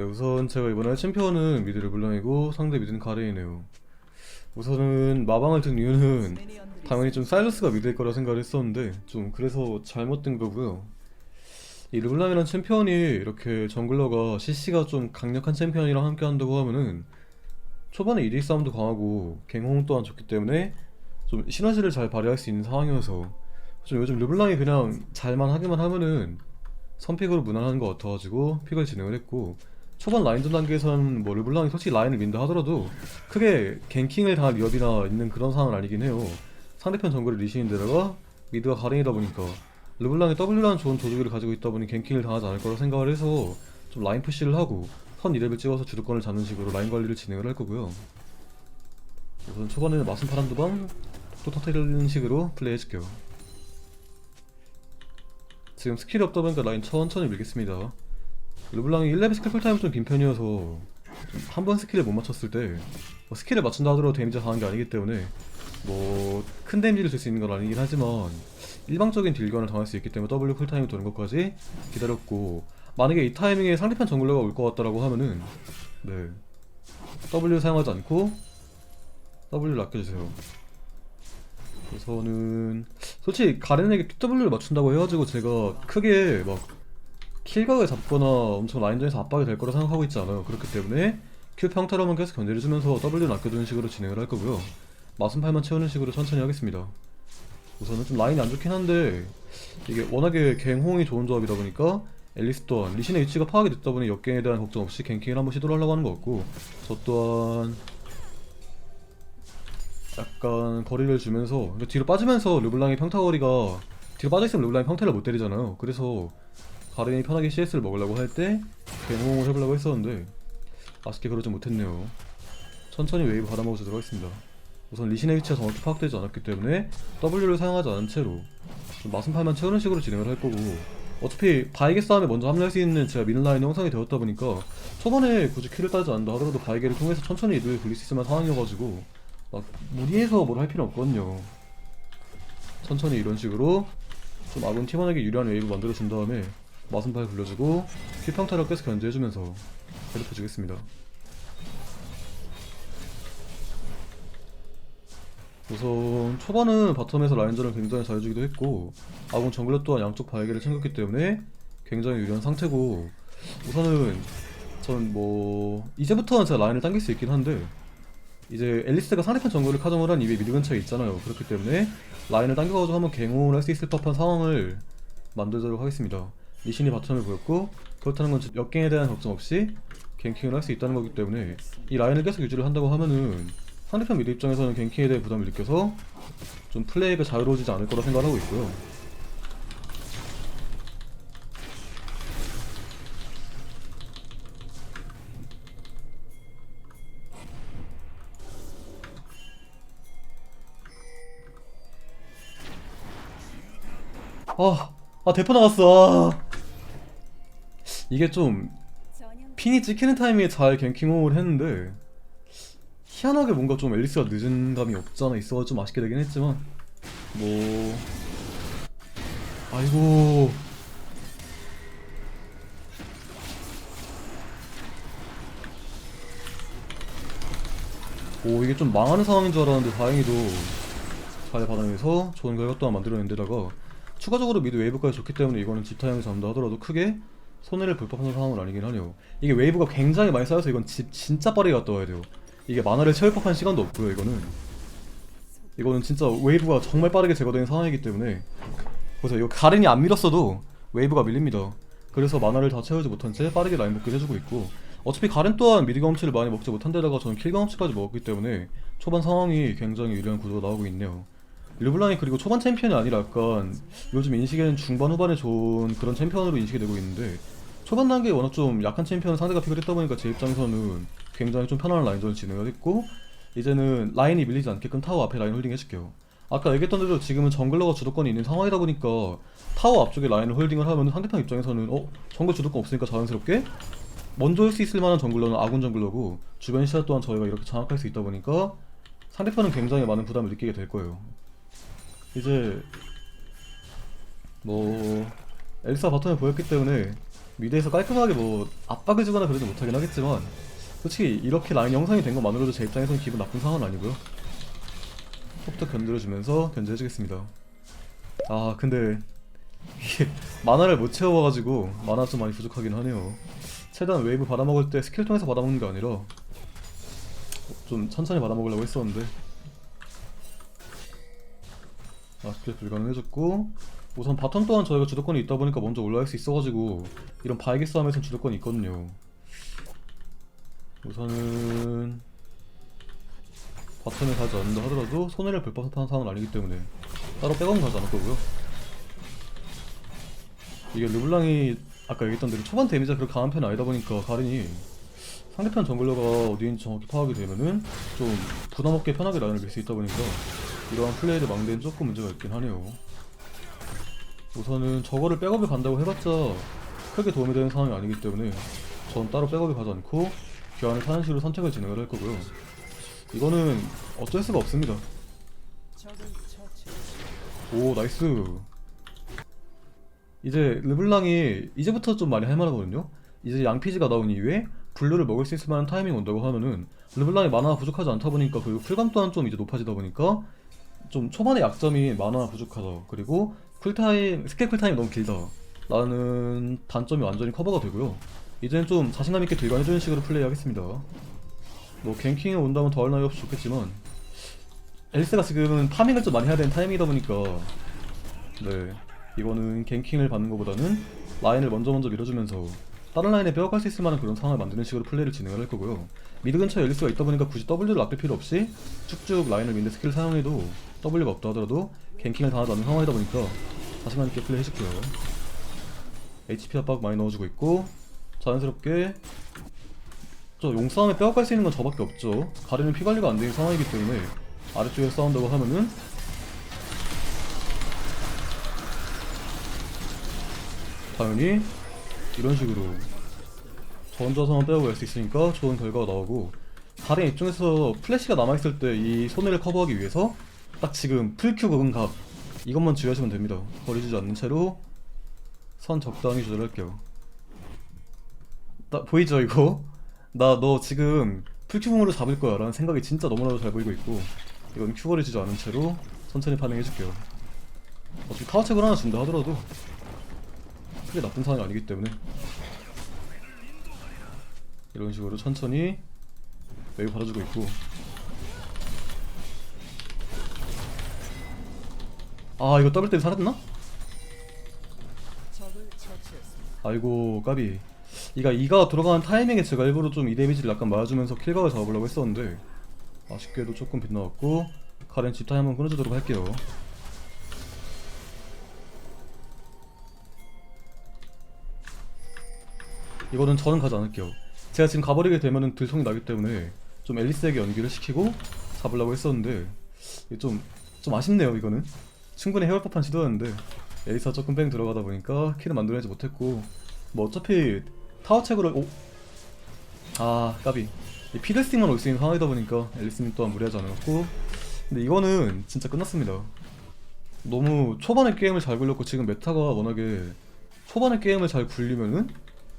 네, 우선 제가 이번에 챔피언은 미드 르블랑이고 상대 미드는 가레이네요. 우선은 마방을 든 이유는 당연히 좀 사일러스가 미드일 거라 생각을 했었는데 좀 그래서 잘못된 거고요. 이 르블랑이란 챔피언이 이렇게 정글러가 CC가 좀 강력한 챔피언이랑 함께 한다고 하면은 초반에 1위 싸움도 강하고 갱홍 또한 좋기 때문에 좀 시너지를 잘 발휘할 수 있는 상황이어서 좀 요즘 르블랑이 그냥 잘만 하기만 하면은 선픽으로 무난한 것 같아가지고 픽을 진행을 했고 초반 라인전 단계에서는 뭐 르블랑이 솔직히 라인을 민다 하더라도 크게 갱킹을 당할 위협이나 있는 그런 상황은 아니긴 해요. 상대편 정글이 리신인데다가 미드가 가랭이다 보니까 르블랑이 W라는 좋은 도주기를 가지고 있다 보니 갱킹을 당하지 않을 거라 생각을 해서 좀 라인 푸시를 하고 선 2렙을 찍어서 주도권을 잡는 식으로 라인 관리를 진행을 할 거고요. 우선 초반에는 마순팔 한두 방, 또 터트리는 식으로 플레이 해줄게요. 지금 스킬이 없다 보니까 라인 천천히 밀겠습니다 르블랑이 1레벨 스킬 쿨타임이 좀 긴 편이어서 한 번 스킬을 못 맞췄을 때 뭐 스킬을 맞춘다 하더라도 데미지가 강한 게 아니기 때문에 뭐 큰 데미지를 줄 수 있는 건 아니긴 하지만 일방적인 딜견을 당할 수 있기 때문에 W 쿨타임이 도는 것까지 기다렸고 만약에 이 타이밍에 상대편 정글러가 올 것 같다라고 하면은 네. W 사용하지 않고 W를 아껴주세요. 우선은 솔직히 가렌에게 QW를 맞춘다고 해가지고 제가 크게 막 킬각을 잡거나 엄청 라인전에서 압박이 될 거라 생각하고 있지 않아요. 그렇기 때문에 Q 평타로만 계속 견제를 주면서 W는 아껴두는 식으로 진행을 할 거고요. 마순팔만 채우는 식으로 천천히 하겠습니다. 우선은 좀 라인이 안 좋긴 한데 이게 워낙에 갱홍이 좋은 조합이다 보니까 앨리스 또한 리신의 위치가 파악이 됐다 보니 역갱에 대한 걱정 없이 갱킹을 한번 시도를 하려고 하는 것 같고 저 또한 약간 거리를 주면서 그러니까 뒤로 빠지면서 르블랑의 평타 거리가 뒤로 빠져있으면 르블랑이 평타를 못 때리잖아요. 그래서 가렌이 편하게 CS를 먹으려고 할 때 갱홍을 해보려고 했었는데 아쉽게 그러지 못했네요. 천천히 웨이브 받아먹어주도록 하겠습니다. 우선 리신의 위치가 정확히 파악되지 않았기 때문에 W를 사용하지 않은 채로 좀 마순팔만 채우는 식으로 진행을 할 거고 어차피 바이게 싸움에 먼저 합류할 수 있는 제가 미는 라인 형성이 되었다 보니까 초반에 굳이 킬을 따지 않는다 하더라도 바이게를 통해서 천천히 이득을 굴릴 수 있을 만한 상황이어가지고 막 무리해서 뭘 할 필요 없거든요. 천천히 이런 식으로 좀 아군 팀원에게 유리한 웨이브 만들어준 다음에 마순팔 굴려주고 킬평타를 계속 견제해주면서 괴롭혀주겠습니다. 우선 초반은 바텀에서 라인전을 굉장히 잘해주기도 했고 아군 정글러 또한 양쪽 바이게를 챙겼기 때문에 굉장히 유리한 상태고 우선은 전 뭐 이제부터는 제가 라인을 당길 수 있긴 한데 이제 앨리스가 상대편 정글을 카정을 한 이후에 미드 근처에 있잖아요. 그렇기 때문에 라인을 당겨가지고 한번 갱호를 할 수 있을 법한 상황을 만들도록 하겠습니다 리신이 바텀을 보였고 그렇다는 건 역갱에 대한 걱정 없이 갱킹을 할 수 있다는 거기 때문에 이 라인을 계속 유지를 한다고 하면은 상대편 미드 입장에서는 갱킹에 대해 부담을 느껴서 좀 플레이가 자유로워지지 않을 거라 생각을 하고 있고요 아, 아 대포 나갔어. 아. 이게 좀 핀이 찍히는 타이밍에 잘 갱킹홈을 했는데 희한하게 뭔가 좀 앨리스가 늦은 감이 없잖아. 있어서 좀 아쉽게 되긴 했지만 뭐 아이고. 오 이게 좀 망하는 상황인 줄 알았는데 다행히도 잘 받아내서 좋은 결과 또한 만들어낸 데다가 추가적으로 미드 웨이브까지 좋기 때문에 이거는 집타형을 잡는다 하더라도 크게 손해를 볼 법한 상황은 아니긴 하네요. 이게 웨이브가 굉장히 많이 쌓여서 이건 집 진짜 빠르게 갔다 와야 돼요. 이게 만화를 채울 법한 시간도 없고요 이거는. 이거는 진짜 웨이브가 정말 빠르게 제거되는 상황이기 때문에 그래서 이거 가렌이 안 밀었어도 웨이브가 밀립니다. 그래서 만화를 다 채우지 못한 채 빠르게 라인 복귀를 해주고 있고 어차피 가렌 또한 미드 경험치를 많이 먹지 못한 데다가 저는 킬 경험치까지 먹었기 때문에 초반 상황이 굉장히 유리한 구도가 나오고 있네요. 르블랑이 그리고 초반 챔피언이 아니라 약간 요즘 인식에는 중반 후반에 좋은 그런 챔피언으로 인식이 되고 있는데 초반 단계에 워낙 좀 약한 챔피언 상대가 픽을 했다 보니까 제 입장에서는 굉장히 좀 편안한 라인전을 진행을 했고 이제는 라인이 밀리지 않게끔 타워 앞에 라인 홀딩 해줄게요 아까 얘기했던 대로 지금은 정글러가 주도권이 있는 상황이다 보니까 타워 앞쪽에 라인을 홀딩을 하면 상대편 입장에서는 어? 정글 주도권 없으니까 자연스럽게 먼저 올수 있을 만한 정글러는 아군 정글러고 주변 시야 또한 저희가 이렇게 장악할 수 있다 보니까 상대편은 굉장히 많은 부담을 느끼게 될 거예요 이제 뭐 엘사 바텀에 보였기 때문에 미드에서 깔끔하게 뭐 압박을 주거나 그러지 못하긴 하겠지만 솔직히 이렇게 라인 영상이 된 것만으로도 제 입장에서는 기분 나쁜 상황은 아니고요. 톡톡 견뎌주면서 견제해주겠습니다. 아 근데 이게 만화를 못 채워가지고 만화 좀 많이 부족하긴 하네요. 최대한 웨이브 받아먹을 때 스킬 통해서 받아먹는 게 아니라 좀 천천히 받아먹으려고 했었는데. 아 스킬 불가능해졌고 우선 바텀 또한 저희가 주도권이 있다 보니까 먼저 올라갈 수 있어가지고 이런 바이기 싸움에선 주도권이 있거든요 우선은 바텀에 가지 않는다 하더라도 손해를 볼 법한 상황은 아니기 때문에 따로 백업은 가지 않을 거고요 이게 르블랑이 아까 얘기했던 대로 초반 데미지가 그렇게 강한 편이 아니다 보니까 가린이 상대편 정글러가 어디인지 정확히 파악이 되면은 좀 부담 없게 편하게 라인을 밀 수 있다 보니까 이러한 플레이를 망대는 조금 문제가 있긴 하네요. 우선은 저거를 백업을 간다고 해봤자 크게 도움이 되는 상황이 아니기 때문에 전 따로 백업을 가지 않고 교환을 타는 식으로 선택을 진행을 할 거고요. 이거는 어쩔 수가 없습니다. 오 나이스. 이제 르블랑이 이제부터 좀 많이 할만하거든요. 이제 양피지가 나온 이후에 블루를 먹을 수 있을 만한 타이밍이 온다고 하면은 르블랑이 마나가 부족하지 않다 보니까 그리고 쿨감 또한 좀 이제 높아지다 보니까 좀 초반의 약점이 마나가 부족하다 그리고 쿨타임 스킬 쿨타임이 너무 길다. 라는 단점이 완전히 커버가 되고요. 이제는 좀 자신감 있게 딜관해주는 식으로 플레이하겠습니다. 뭐 갱킹에 온다면 더할 나위 없이 좋겠지만 엘스가 지금은 파밍을 좀 많이 해야 되는 타이밍이다 보니까 네. 이거는 갱킹을 받는 것보다는 라인을 먼저 먼저 밀어주면서 다른 라인에 빼앗갈 수 있을 만한 그런 상황을 만드는 식으로 플레이를 진행을 할 거고요. 미드 근처에 엘리스가 있다 보니까 굳이 W를 아낄 필요 없이 쭉쭉 라인을 미는 스킬을 사용해도 W가 없다 하더라도 갱킹을 당하지 않는 상황이다 보니까 자신감 있게 플레이 해줄게요. HP 압박 많이 넣어주고 있고 자연스럽게 저 용싸움에 빼앗갈 수 있는 건 저밖에 없죠. 가리는 피 관리가 안 되는 상황이기 때문에 아래쪽에 싸운다고 하면은 당연히 이런 식으로 저 혼자서만 빼고 갈수 있으니까 좋은 결과가 나오고 다른 입장에서 플래시가 남아있을 때 이 손해를 커버하기 위해서 딱 지금 풀큐 극응각 이것만 주의하시면 됩니다. 버리지 않는 채로 선 적당히 조절할게요. 나, 보이죠 이거? 나 너 지금 풀큐공으로 잡을 거야 라는 생각이 진짜 너무나도 잘 보이고 있고 이건 큐 버리지 않은 채로 천천히 반응해줄게요. 어차피 타워책을 하나 준다 하더라도 크게 나쁜 상황이 아니기 때문에. 이런 식으로 천천히 매우 받아주고 있고 아 이거 더블 때문에 살았나? 아이고 까비 이가 이가 들어가는 타이밍에 제가 일부러 좀 이 데미지를 약간 맞아주면서 킬각을 잡아보려고 했었는데 아쉽게도 조금 빗나갔고 가렌 집타임 한번 끊어주도록 할게요 이거는 저는 가지 않을게요. 제가 지금 가버리게 되면은 들통이 나기 때문에 좀 앨리스에게 연기를 시키고 잡으려고 했었는데 이게 좀, 좀 아쉽네요 이거는 충분히 해볼 법한 시도였는데 앨리스가 조금 뺑 들어가다 보니까 킬을 만들어내지 못했고 뭐 어차피 타워책으로 오? 아 까비 이 피드스틱만 올 수 있는 상황이다 보니까 앨리스님 또한 무리하지 않았고 근데 이거는 진짜 끝났습니다 너무 초반에 게임을 잘 굴렸고 지금 메타가 워낙에 초반에 게임을 잘 굴리면은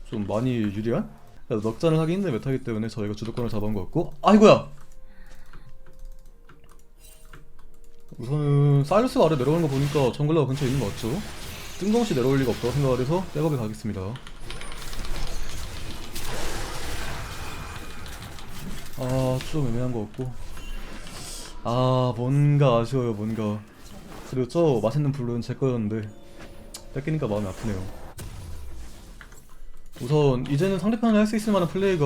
좀 많이 유리한? 그래서 넉잔을 하기 힘든 메타이기 때문에 저희가 주도권을 잡은 것 같고 아이고야! 우선은 사일러스가 아래 내려오는 거 보니까 정글러가 근처에 있는 것 같죠? 뜬금없이 내려올 리가 없다고 생각을 해서 백업에 가겠습니다. 아 좀 애매한 것 같고. 아 뭔가 아쉬워요 뭔가. 그리고 저 맛있는 블루는 제 거였는데 뺏기니까 마음이 아프네요. 우선 이제는 상대편을 할수 있을 만한 플레이가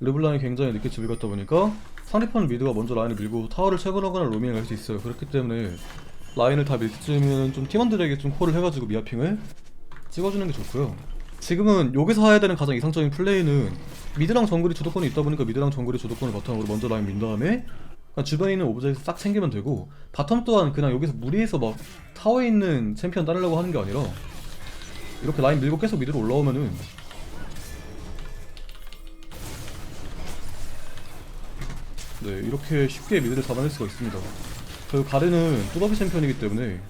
르블랑이 굉장히 늦게 집을 갔다 보니까 상대편 미드가 먼저 라인을 밀고 타워를 채굴하거나 로밍을 할수 있어요. 그렇기 때문에 라인을 다밀 때쯤이면 좀 팀원들에게 좀 콜을 해가지고 미아핑을 찍어주는 게 좋고요. 지금은 여기서 해야 되는 가장 이상적인 플레이는 미드랑 정글이 주도권이 있다 보니까 미드랑 정글이 주도권을 바탕으로 먼저 라인 민 다음에 주변에 있는 오브젝트 싹 챙기면 되고 바텀 또한 그냥 여기서 무리해서 막 타워에 있는 챔피언 따르려고 하는 게 아니라 이렇게 라인 밀고 계속 미드로 올라오면은 네 이렇게 쉽게 미드를 잡아낼 수가 있습니다. 그리고 가르는 뚜더비 챔피언이기 때문에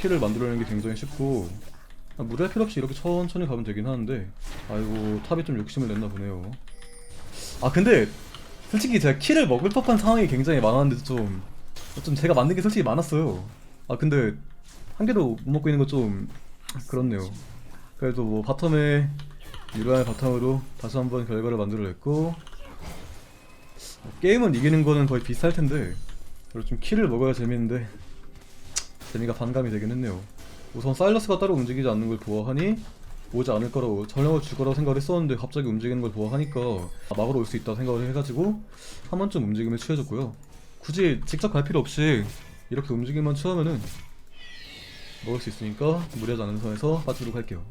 킬을 만들어내는 게 굉장히 쉽고 아, 무리할 필요 없이 이렇게 천천히 가면 되긴 하는데 아이고 탑이 좀 욕심을 냈나 보네요. 아 근데 솔직히 제가 키를 먹을 법한 상황이 굉장히 많았는데 좀, 좀 제가 만든 게 솔직히 많았어요. 아 근데 한 개도 못 먹고 있는 거 좀 그렇네요. 그래도 뭐 바텀에 유라의 바텀으로 다시 한번 결과를 만들어냈고 게임은 이기는 거는 거의 비슷할 텐데 그리고 좀 키를 먹어야 재밌는데 재미가 반감이 되긴 했네요. 우선 사일러스가 따로 움직이지 않는 걸 보아하니 오지 않을 거라고 전령을 줄 거라고 생각을 했었는데 갑자기 움직이는 걸 보아하니까 아, 막으러 올수 있다 생각을 해가지고 한 번쯤 움직임을 취해줬고요. 굳이 직접 갈 필요 없이 이렇게 움직임만 취하면은 먹을 수 있으니까 무리하지 않은 선에서 빠지도록 할게요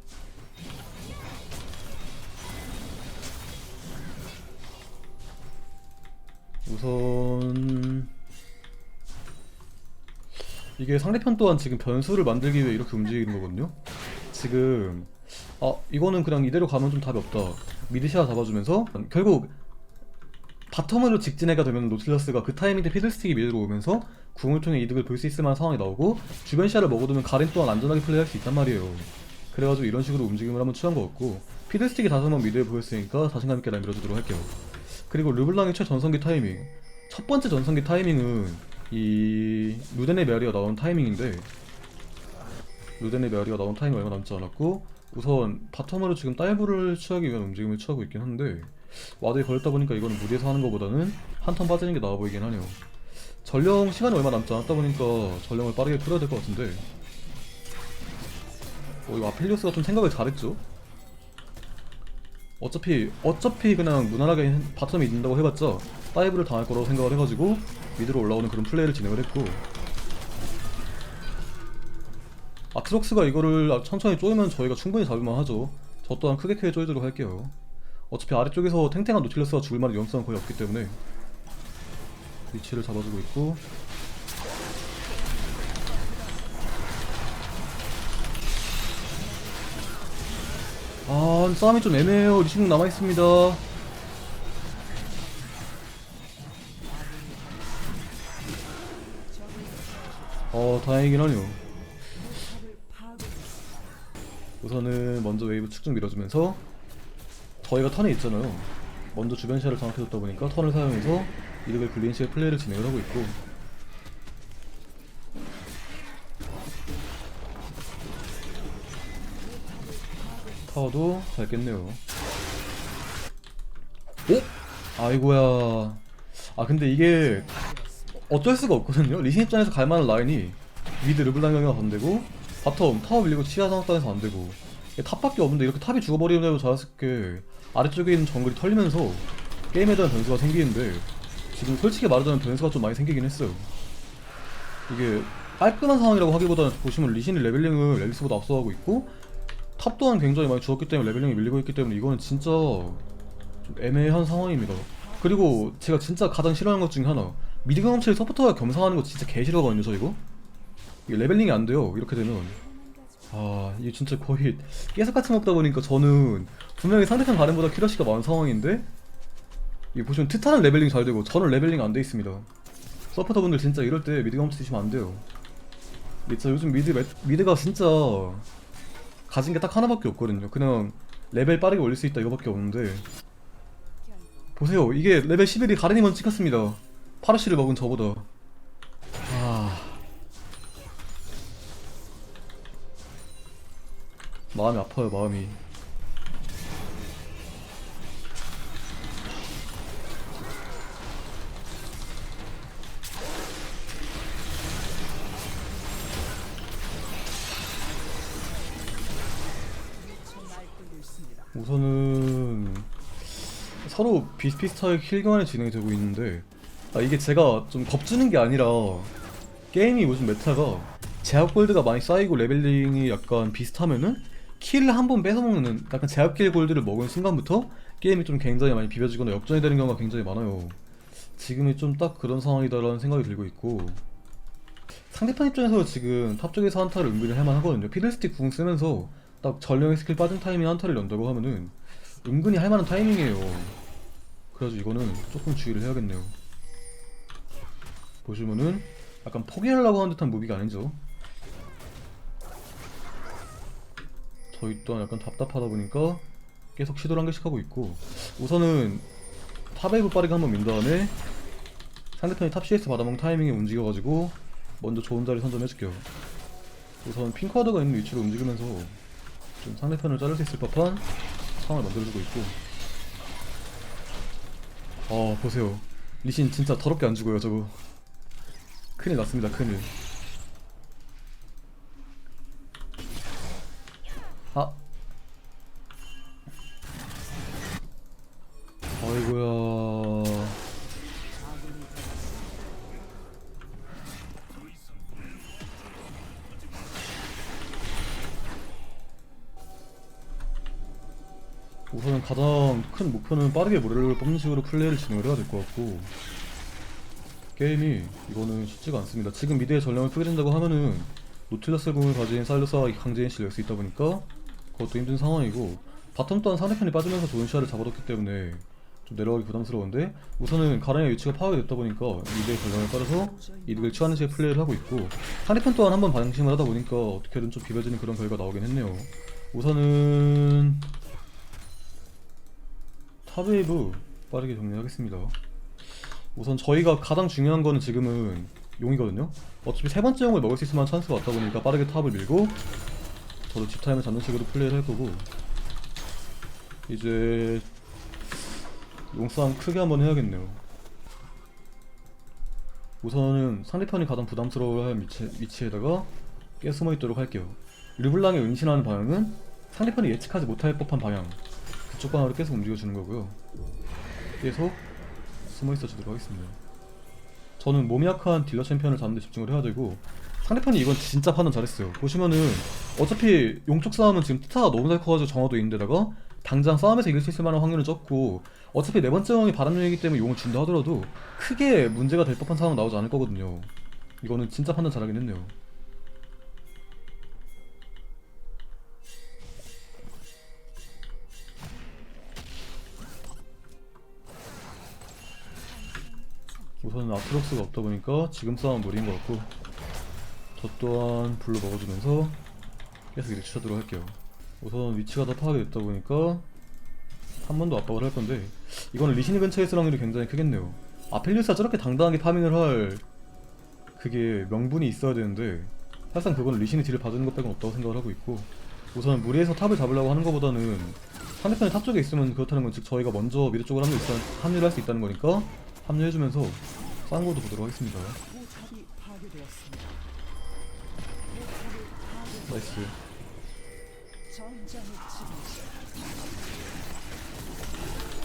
우선 이게 상대편 또한 지금 변수를 만들기 위해 이렇게 움직이는 거거든요. 지금 아 이거는 그냥 이대로 가면 좀 답이 없다. 미드시아 잡아주면서 결국 바텀으로 직진해가 되면 노틸러스가 그 타이밍 때 피들스틱이 미드로 오면서 궁을 통해 이득을 볼 수 있을 만한 상황이 나오고 주변 시야를 먹어두면 가렌 또한 안전하게 플레이할 수 있단 말이에요. 그래가지고 이런 식으로 움직임을 한번 취한 것 같고 피들스틱이 다섯 번 미드에 보였으니까 자신감 있게 날 밀어주도록 할게요. 그리고 르블랑의 최전성기 타이밍. 첫 번째 전성기 타이밍은 이 루덴의 메아리가 나온 타이밍인데 루덴의 메아리가 나온 타이밍 얼마 남지 않았고 우선 바텀으로 지금 딸부를 취하기 위한 움직임을 취하고 있긴 한데 와드에 걸렸다 보니까 이거는 무리해서 하는 것보다는 한 턴 빠지는 게 나아 보이긴 하네요. 전령 시간이 얼마 남지 않았다 보니까 전령을 빠르게 풀어야 될 것 같은데 어 이거 아펠리오스가 좀 생각을 잘했죠 어차피 어차피 그냥 무난하게 바텀이 있는다고 해봤자 다이브를 당할 거라고 생각을 해가지고 미드로 올라오는 그런 플레이를 진행을 했고. 아트록스가 이거를 천천히 쪼이면 저희가 충분히 잡을만 하죠. 저 또한 크게 크게 쪼이도록 할게요. 어차피 아래쪽에서 탱탱한 노틸러스가 죽을 만한 위험성은 거의 없기 때문에 위치를 잡아주고 있고 아 싸움이 좀 애매해요. 리시공 남아있습니다. 어 다행이긴 하네요. 우선은 먼저 웨이브 축중 밀어주면서 저희가 턴에 있잖아요. 먼저 주변 시야를 장악해줬다 보니까 턴을 사용해서 이득을 불리는 식의 플레이를 진행을 하고 있고 타워도 잘 깼네요. 오? 아이고야. 아 근데 이게 어쩔 수가 없거든요. 리신 입장에서 갈만한 라인이 미드 르블랑경이가 안되고 바텀 타워 밀리고 치아 상황단에서 안되고 탑밖에 없는데 이렇게 탑이 죽어버리면 자연스럽게 아래쪽에 있는 정글이 털리면서 게임에 대한 변수가 생기는데 지금 솔직히 말하자면 변수가 좀 많이 생기긴 했어요. 이게 깔끔한 상황이라고 하기보다는 보시면 리신이 레벨링을 앨리스보다 앞서가고 있고 탑 또한 굉장히 많이 죽었기 때문에 레벨링이 밀리고 있기 때문에 이거는 진짜 좀 애매한 상황입니다. 그리고 제가 진짜 가장 싫어하는 것 중에 하나. 미드 경험치를 서포터가 겸상하는 거 진짜 개 싫어하거든요 저 이거. 이게 레벨링이 안 돼요 이렇게 되면. 아 이게 진짜 거의 깨석같이 먹다 보니까 저는 분명히 상대편 가렌보다 키러시가 많은 상황인데 이게 보시면 트타는 레벨링 잘 되고 저는 레벨링 안 돼 있습니다. 서포터분들 진짜 이럴 때 미드 경험치 드시면 안 돼요. 진짜 요즘 미드 매- 미드가 진짜 가진 게 딱 하나밖에 없거든요. 그냥 레벨 빠르게 올릴 수 있다 이거밖에 없는데. 보세요. 이게 레벨 11이 가렌이 먼저 찍혔습니다. 파르시를 먹은 저보다. 아. 마음이 아파요 마음이 우선은 서로 비슷비슷하게 킬 교환이 진행이 되고 있는데 아 이게 제가 좀 겁주는 게 아니라 게임이 요즘 메타가 제압 골드가 많이 쌓이고 레벨링이 약간 비슷하면은 킬을 한 번 뺏어먹는 약간 제압킬 골드를 먹은 순간부터 게임이 좀 굉장히 많이 비벼지거나 역전이 되는 경우가 굉장히 많아요. 지금이 좀 딱 그런 상황이다라는 생각이 들고 있고 상대편 입장에서 지금 탑 쪽에서 한타를 은근히 할만하거든요. 피들스틱 궁 쓰면서 딱 전령의 스킬 빠진 타이밍에 한타를 연다고 하면은 은근히 할만한 타이밍이에요. 그래가지고 이거는 조금 주의를 해야겠네요. 보시면은 약간 포기하려고 하는 듯한 무비가 아니죠. 저희 또한 약간 답답하다 보니까 계속 시도를 한 개씩 하고 있고 우선은 탑웨이브 빠르게 한번 민 다음에 상대편이 탑 CS 받아먹는 타이밍에 움직여가지고 먼저 좋은 자리 선점해줄게요. 우선 핑크와드가 있는 위치로 움직이면서 좀 상대편을 자를 수 있을 법한 상황을 만들어주고 있고. 아 보세요. 리신 진짜 더럽게 안 죽어요 저거. 큰일 났습니다 큰일. 아 목표는 빠르게 모래를 뽑는 식으로 플레이를 진행을 해야 될 것 같고 게임이 이거는 쉽지가 않습니다. 지금 미드의 전령을 끄게 된다고 하면은 노틸러스 공을 가진 사일러스와 강제인 낼수 있다 보니까 그것도 힘든 상황이고 바텀 또한 상대편이 빠지면서 좋은 시야를 잡아뒀기 때문에 좀 내려가기 부담스러운데 우선은 가렌의 위치가 파악이 됐다 보니까 미드의 전령을 따라서 이득을 취하는 식의 플레이를 하고 있고 상대편 또한 한번 방심을 하다 보니까 어떻게든 좀 비벼지는 그런 결과 가 나오긴 했네요. 우선은 탑웨이브 빠르게 정리하겠습니다. 우선 저희가 가장 중요한 거는 지금은 용이거든요. 어차피 세 번째 용을 먹을 수 만한 찬스가 왔다 보니까 빠르게 탑을 밀고 저도 집 타임을 잡는 식으로 플레이를 할 거고 이제 용싸움 크게 한번 해야겠네요. 우선은 상대편이 가장 부담스러워할 위치, 위치에다가 깨 숨어 있도록 할게요. 르블랑이 은신하는 방향은 상대편이 예측하지 못할 법한 방향 그쪽 방향으로 계속 움직여주는 거고요. 계속 숨어 있어 주도록 하겠습니다. 저는 몸이 약한 딜러 챔피언을 잡는 데 집중을 해야 되고 상대편이 이건 진짜 판단 잘했어요. 보시면은 어차피 용쪽 싸움은 지금 티타가 너무 잘 커가지고 정화도 있는데다가 당장 싸움에서 이길 수 있을 만한 확률은 적고 어차피 네 번째 용이 바람용이기 때문에 용을 준다 하더라도 크게 문제가 될 법한 상황 나오지 않을 거거든요. 이거는 진짜 판단 잘하긴 했네요. 우선은 아트록스가 없다 보니까 지금 싸움 무리인 것 같고 저 또한 불로 먹어주면서 계속 이렇게 치도록 할게요. 우선 위치가 다 파악이 됐다 보니까 한 번 더 압박을 할 건데 이거는 리시니 근처에 있을 확률이 굉장히 크겠네요. 아펠리우스가 저렇게 당당하게 파밍을 할 그게 명분이 있어야 되는데 사실상 그건 리신이 딜을 봐주는 것 빼곤 없다고 생각을 하고 있고 우선 무리해서 탑을 잡으려고 하는 것보다는 상대편이 탑 쪽에 있으면 그렇다는 건 즉 저희가 먼저 미드 쪽으로 합류 합류를 할 수 있다는 거니까 합류해주면서 쌍고도 보도록 하겠습니다. 나이스.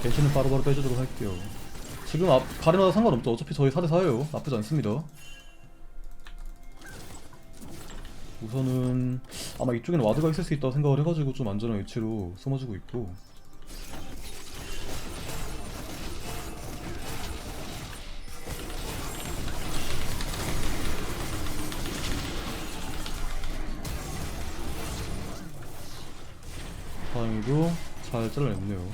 벤치는 바로바로 빼주도록 할게요. 지금 앞, 가르마다 상관없죠. 어차피 저희 4대4예요. 나쁘지 않습니다 우선은 아마 이쪽에는 와드가 있을 수 있다고 생각을 해가지고 좀 안전한 위치로 숨어주고 있고. 다행히도 잘 잘라냈네요.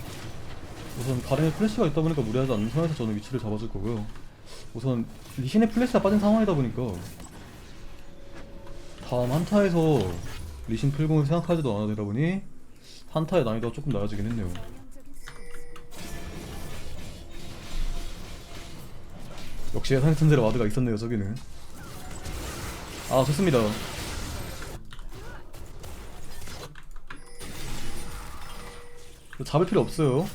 우선 가렌의 플래시가 있다 보니까 무리하지 않는 선에서 저는 위치를 잡아줄 거고요. 우선 리신의 플래시가 빠진 상황이다 보니까 다음 한타에서 리신 풀공을 생각하지도 않아야 되다 보니 한타의 난이도가 조금 낮아지긴 했네요. 역시 예상 천재의 와드가 있었네요 저기는. 아 좋습니다. 잡을 필요 없어요.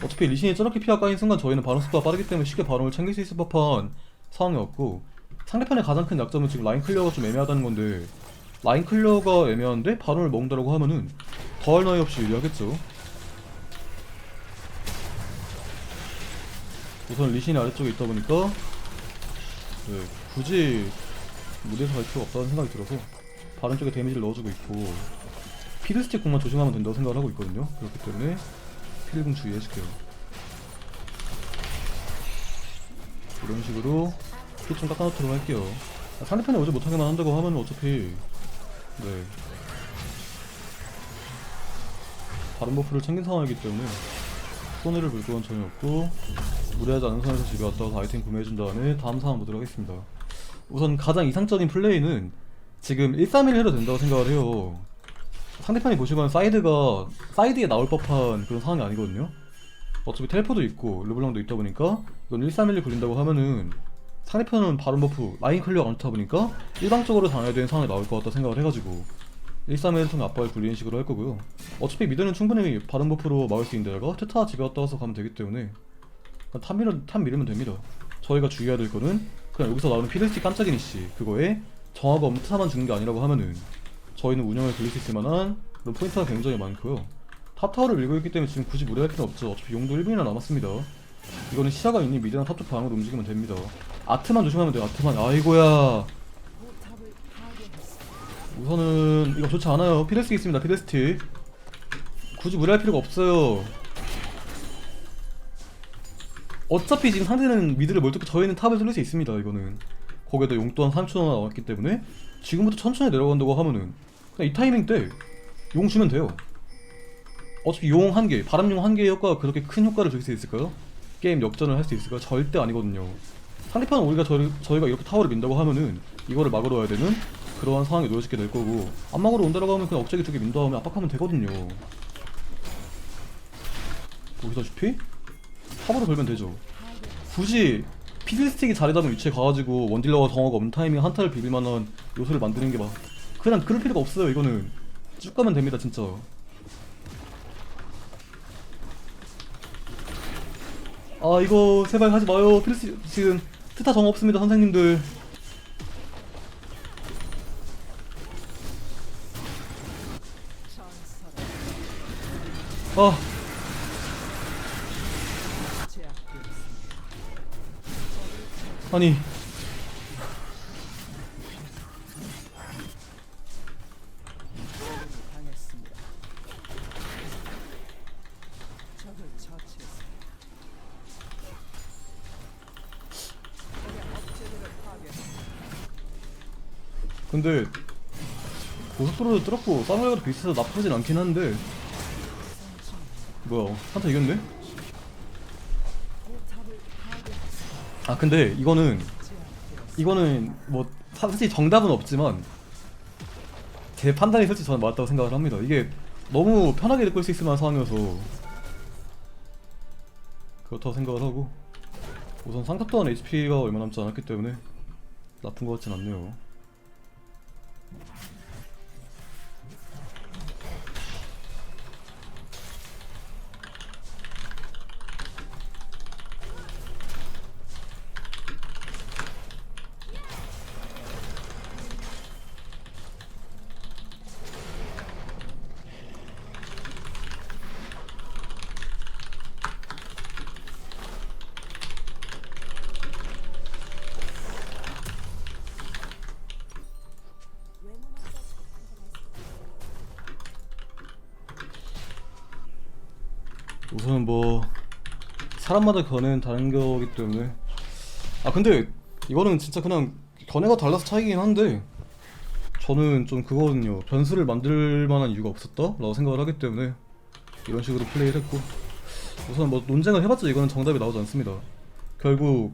어차피 리신이 저렇게 피가 까인 순간 저희는 바론 속도가 빠르기 때문에 쉽게 바론을 챙길 수 있을 법한 상황이었고 상대편의 가장 큰 약점은 지금 라인 클리어가 좀 애매하다는 건데 라인 클리어가 애매한데 바론을 먹는다고 하면은 더할 나위 없이 유리하겠죠 우선 리신이 아래쪽에 있다 보니까 네, 굳이 무리해서 갈 필요가 없다는 생각이 들어서 바론 쪽에 데미지를 넣어주고 있고 피드스틱 공만 조심하면 된다고 생각을 하고 있거든요 그렇기 때문에 필금 주의해줄게요. 이런 식으로 피 좀 깎아놓도록 할게요. 아, 상대편이 오지 못하게만 한다고 하면 어차피 네 다른 버프를 챙긴 상황이기 때문에 손해를 볼 건 전혀 없고 무리하지 않은 선에서 집에 왔다 가서 아이템 구매해준 다음에 다음 상황 보도록 하겠습니다. 우선 가장 이상적인 플레이는 지금 1-3-1 해도 된다고 생각을 해요. 상대편이 보시면 사이드가 사이드에 나올 법한 그런 상황이 아니거든요. 어차피 텔포도 있고 르블랑도 있다 보니까 이건 1312 굴린다고 하면은 상대편은 바론 버프 라인 클리어가 안 좋다 보니까 일방적으로 당해야 되는 상황이 나올 것 같다 생각을 해가지고 13일 통해 압박을 굴리는 식으로 할 거고요. 어차피 미드는 충분히 바론 버프로 막을 수 있는 데다가 테타 집에 갔다 와서 가면 되기 때문에 탑 밀어 탑 밀으면 됩니다. 저희가 주의해야 될 거는 그냥 여기서 나오는 피드스티 깜짝이니 씨 그거에 정화가 없는 테타만 주는 게 아니라고 하면은 저희는 운영을 돌릴 수 있을 만한 그런 포인트가 굉장히 많고요. 탑타워를 밀고 있기 때문에 지금 굳이 무리할 필요는 없죠. 어차피 용도 1분이나 남았습니다. 이거는 시야가 있는 미드나 탑쪽 방으로 움직이면 됩니다. 아트만 조심하면 돼요. 아트만. 아이고야. 우선은 이거 좋지 않아요. 피데스티 있습니다. 피데스티. 굳이 무리할 필요가 없어요. 어차피 지금 상대는 미드를 멀쩡히 저희는 탑을 뚫릴 수 있습니다. 이거는 거기에다 용 또한 3초나 나왔기 때문에 지금부터 천천히 내려간다고 하면은 그냥 이 타이밍 때 용 주면 돼요. 어차피 용 한 개, 바람용 한 개의 효과가 그렇게 큰 효과를 줄 수 있을까요? 게임 역전을 할 수 있을까요? 절대 아니거든요. 상대편은 우리가 저희, 저희가 이렇게 타워를 민다고 하면은 이거를 막으러 와야 되는 그러한 상황이 놓여지게 될 거고 안 막으러 온다라고 하면 그냥 억제기 두 개 민다 하면 압박하면 되거든요. 보시다시피 탑으로 돌면 되죠. 굳이 피들스틱이 자리 잡은 위치에 가가지고 원딜러가 정화가 없는 타이밍에 한타를 비빌 만한 요소를 만드는 게 막 그냥 그럴 필요가 없어요 이거는 쭉 가면 됩니다 진짜 아 이거 제발 하지 마요. 필스 지금 트타 정 없습니다 선생님들. 아. 아니 고속도로도 뚫었고 쌍둥이도 비슷해서 나쁘진 않긴 한데 뭐야 한타 이겼네? 아 근데 이거는. 이거는 뭐 사- 사실 정답은 없지만 제 판단이 솔직히 저는 맞다고 생각을 합니다. 이게 너무 편하게 느낄 수 있을 만한 상황이어서 그렇다고 생각을 하고 우선 상탑 또한 HP가 얼마 남지 않았기 때문에 나쁜 것 같진 않네요. 우선은 뭐 사람마다 견해는 다른 거기 때문에. 아 근데 이거는 진짜 그냥 견해가 달라서 차이긴 한데 저는 좀 그거거든요. 변수를 만들 만한 이유가 없었다? 라고 생각을 하기 때문에 이런 식으로 플레이를 했고. 우선 뭐 논쟁을 해봤자 이거는 정답이 나오지 않습니다. 결국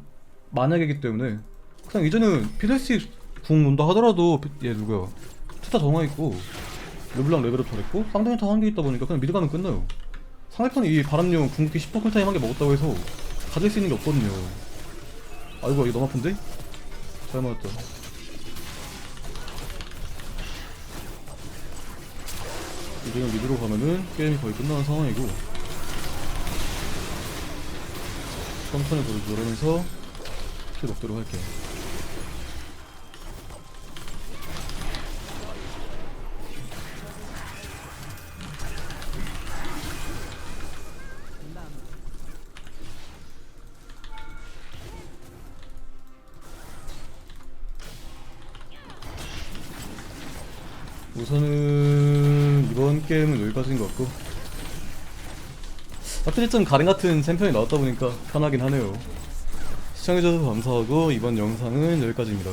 만약이기 때문에 그냥 이제는 피델시 궁 논다 하더라도 피- 얘 누구야? 트타 정화 있고 르블랑 레벨업 잘했고 쌍둥이 타한 개 있다 보니까 그냥 미드 가면 끝나요 상대편이 이 바람용 궁극기 10% 쿨타임 한 개 먹었다고 해서 가질 수 있는 게 없거든요. 아이고 이거 너무 아픈데? 잘 맞았다. 이제는 미드로 가면은 게임이 거의 끝나는 상황이고. 천천히 돌려주면서 킬 먹도록 할게요 좀 가랭 같은 챔피언이 나왔다 보니까 편하긴 하네요. 시청해주셔서 감사하고 이번 영상은 여기까지입니다